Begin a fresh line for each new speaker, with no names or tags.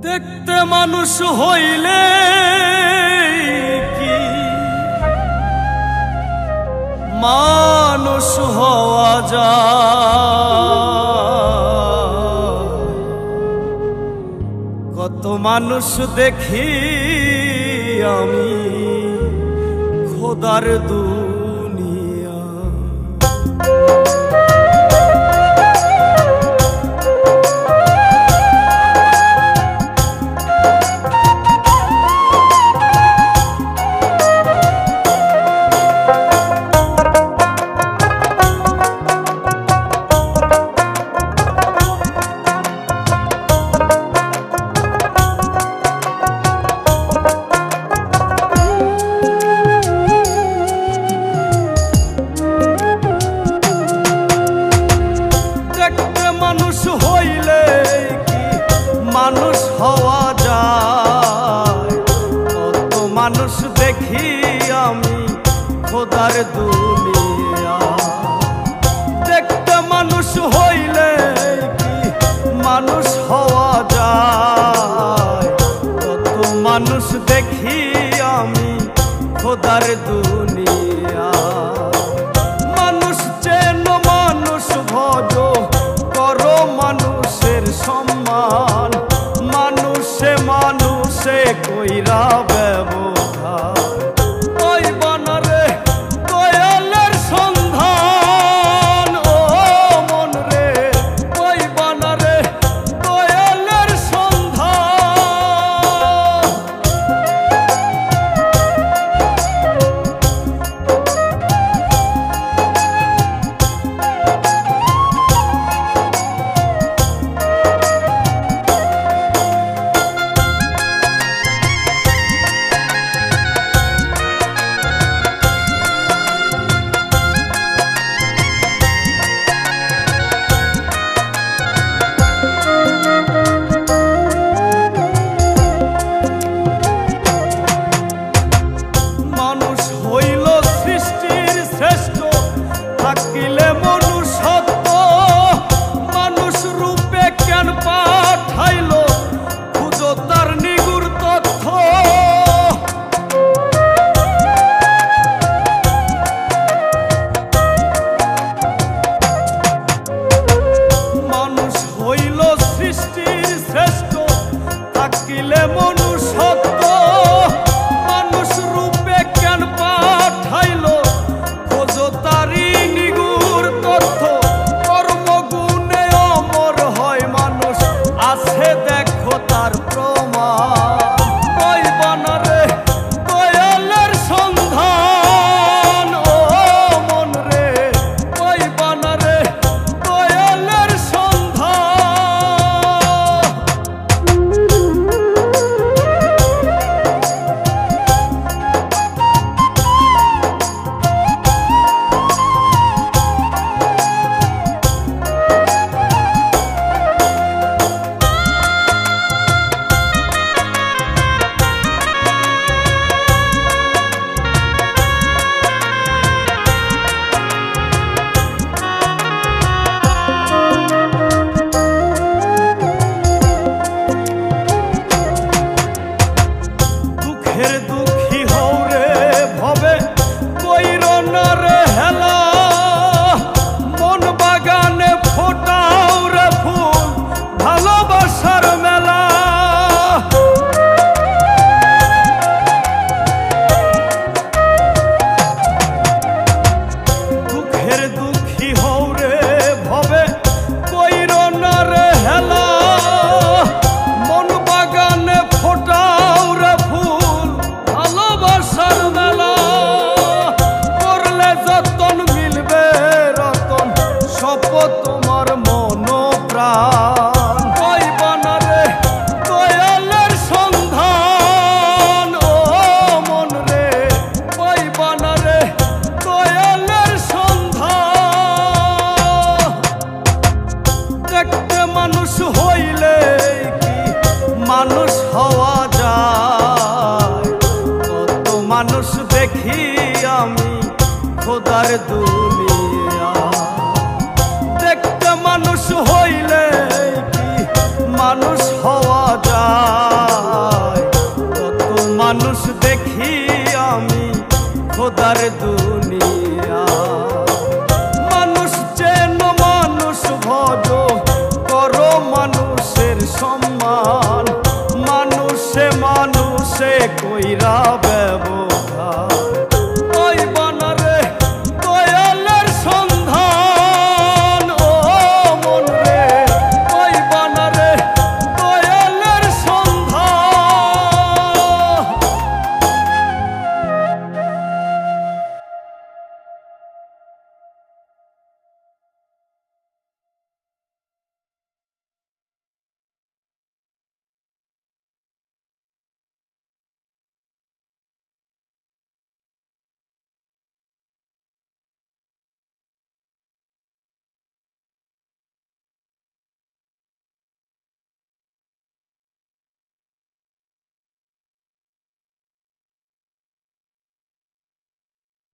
দেখতে মানুষ হইলে কি? মানুষ হওয়া যা কত মানুষ দেখি আমি খোদার দূর মানুষ হইলে কি মানুষ হওয়া যায়? কত মানুষ দেখি আমি খোদার দুনিয়া। দেখতে মানুষ হইলে কি মানুষ হওয়া যায়? কত মানুষ দেখি আমি খোদার দুনিয়া। সে কইরা ব্যবহার He holds. পাওয়া যায়। কত মানুষ দেখি আমি খোদার দূর